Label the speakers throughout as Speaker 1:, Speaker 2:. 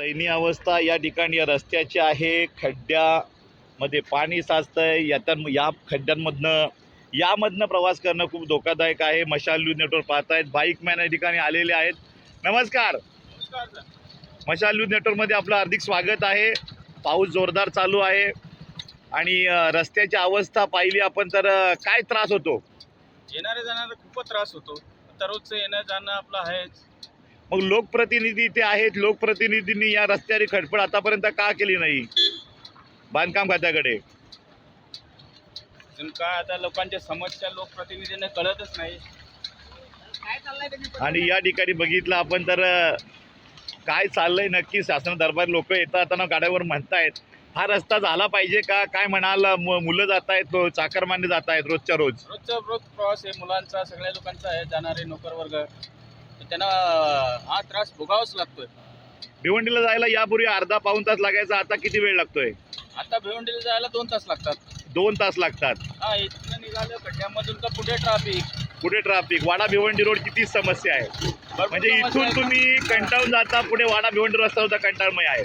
Speaker 1: दयनीय अवस्था या ठिकाणी रस्त्याची आहे. खड्ड्यामध्ये पाणी साचतं आहे या खड्ड्यांमधनं यामधनं प्रवास करणं खूप धोकादायक आहे. मशाल न्यूज नेटवर्क पाहतायत बाईकमॅन या ठिकाणी आलेले आहेत. नमस्कार. मशाल न्यूज नेटवर्कमध्ये आपलं हार्दिक स्वागत आहे. पाऊस जोरदार चालू आहे. आणि रस्त्याची अवस्था पाहिली आपण तर काय त्रास होतो?
Speaker 2: येणाऱ्या जाणारा खूपच त्रास होतो. दररोजचं येणं जाणं आपलं आहेच.
Speaker 1: मग लोकप्रतिनिधी ते आहेत लोकप्रतिनिधींनी या रस्त्याची खडपड आतापर्यंत का केली नाही? बांधकाम खात्याकडे.
Speaker 2: काय आता लोकांच्या समस्या लोकप्रतिनिधींना कळतच नाही.
Speaker 1: आणि या ठिकाणी बघितलं आपण तर काय चाललंय नक्की? शासन दरबार लोक येतात गाड्यावर म्हणतायत. हा रस्ता झाला पाहिजे का? काय म्हणाल मुलं जात आहेत चाकरमान्य जात आहेत रोजच्या रोज?
Speaker 2: रोजचा रोज प्रवास आहे मुलांचा सगळ्या लोकांचा आहे जाणारे नोकर वर्ग तर त्यांना हा त्रास भोगावाच लागतोय.
Speaker 1: भिवंडीला जायला यापूर्वी अर्धा पाऊण तास लागायचा आता किती वेळ लागतोय?
Speaker 2: आता भिवंडीला जायला दोन तास लागतात.
Speaker 1: दोन तास लागतात.
Speaker 2: हा इथनं निघालं खड्ड्यामधून तर पुढे ट्राफिक
Speaker 1: पुढे ट्रॅफिक वाडा भिवंडी रोडची तीच समस्या आहे. म्हणजे इथून तुम्ही कंटाळून जाता पुढे वाडा भिवंडी रस्ता होता कंटाळमय आहे.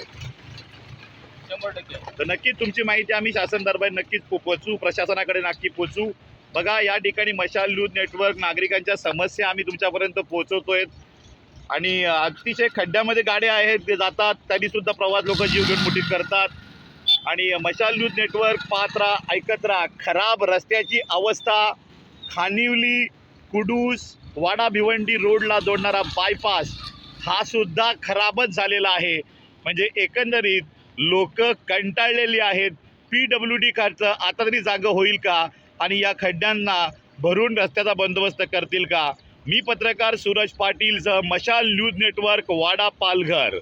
Speaker 2: शंभर टक्के.
Speaker 1: तर नक्कीच तुमची माहिती आम्ही शासन दरबार नक्कीच पो- पोचवू. प्रशासनाकडे नक्की पोचवू. बघा या ठिकाणी मशाल न्यूज नेटवर्क नागरिकांच्या समस्या आम्ही तुमच्यापर्यंत पोहोचवतोय. आणि अतिशय खड्ड्यामध्ये गाड्या आहेत ते जातात तरीसुद्धा प्रवास लोक जीव घेऊन मुठीत करतात. आणि मशाल न्यूज नेटवर्क पाहत राहा ऐकत राहा खराब रस्त्याची अवस्था खानिवली कुडूस वाडा भिवंडी रोडला जोडणारा बायपास हा सुद्धा खराबच झालेला आहे. म्हणजे एकंदरीत लोक कंटाळलेली आहेत. पी डब्ल्यू डी खर्च आता तरी जागं होईल का? आणि या खड्ड्यांना भरून रस्त्याचा बंदोबस्त करतील का? मी पत्रकार सूरज पाटील सह मशाल न्यूज नेटवर्क वाडा पालघर.